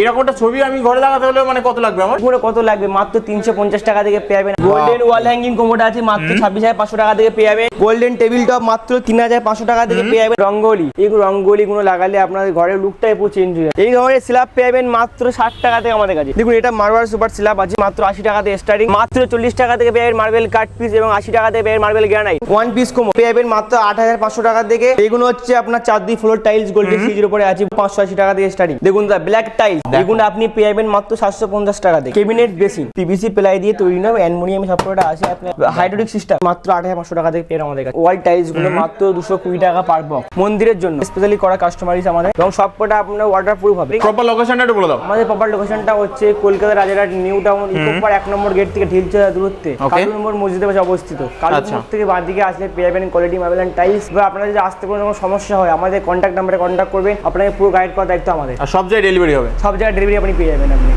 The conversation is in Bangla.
এরকমটা ছবি আমি ঘরে লাগাতে হলে মানে কত লাগবে আমার? পুরো কত লাগবে? মাত্র তিনশো পঞ্চাশ টাকা থেকে পেয়ে যাবেন। গোল্ডেন ওয়াল হ্যাঙ্গিং কোমোটা আছে মাত্র ছাব্বিশ হাজার পাঁচশো টাকা থেকে পেয়ে যাবেন। গোল্ডেন টেবিল টপ মাত্র তিন হাজার পাঁচশো টাকা থেকে পেয়ে যাবেন। রঙ্গোলি। এই রঙ্গোলি গুলো লাগালে আপনাদের ঘরের লুকটাই পুরো চেঞ্জ হয়ে যায় এই ধরনের স্ল্যাব পেয়ে যাবেন মাত্র ষাট টাকা থেকে আমাদের কাছে। দেখুন এটা মার্বেল সুপার স্ল্যাব আছে মাত্র আশি টাকা থেকে স্টার্টিং মাত্র চল্লিশ টাকা থেকে পেয়ে যাবেন মার্বেল কাট পিস এবং আশি টাকা থেকে পেয়ে মার্বেল গ্রানাইট ওয়ান পিস কোমো পেয়ে যাবেন মাত্র আট হাজার পাঁচশো টাকা থেকে। এগুলো হচ্ছে আপনার চার দি ফ্লোর টাইলস গোল্ডেন সিজের উপরে আছে পাঁচশো আশি টাকা থেকে স্টার্টিং দেখুন দা ব্ল্যাক টাইল এগুলো আপনি পেয়ে যাবেন মাত্র সাতশো পঞ্চাশ টাকা থেকে কেবিনেট বেসিন। পিভিসি প্লাই দিয়ে তৈরি নয় অ্যালমোনিয়াম সবকটা আছে। আপনার হাইড্রোলিক সিস্টেম মাত্র আট হাজার পাঁচশো টাকা থেকে পেয়ে আমাদের কাছে। ওয়াল টাইলসগুলো মাত্র দুশো কুড়ি টাকা পার বক্স মন্দিরের জন্য স্পেশালি করা কাস্টমাইজ আমাদের। এবং সবকটা আপনার ওয়াটার প্রুফ হবে। প্রপার লোকেশনটা একটু বলে দাও। আমাদের প্রপার লোকেশনটা হচ্ছে কলকাতা রাজারহাট নিউ টাউন ইকোপার এক নম্বর গেট থেকে ঢিলচা দূরত্বে. কালু নম্বর মসজিদের পাশে অবস্থিত। কালু আচ্ছা। থেকে বাঁ দিকে আসলে পেয়ে যাবেন কোয়ালিটি মার্বেল অ্যান্ড টাইলস বা আপনাদের যদি আসতে কোনো সমস্যা হয় আমাদের কন্ট্যাক্ট নাম্বারে কন্ট্যাক্ট করবেন। আপনাকে পুরো গাইড করার দায়িত্ব আমাদের। আর সব জায়গায় ডেলিভারি হবে। সব জায়গায় ডেলিভারি আপনি পেয়ে যাবেন আপনি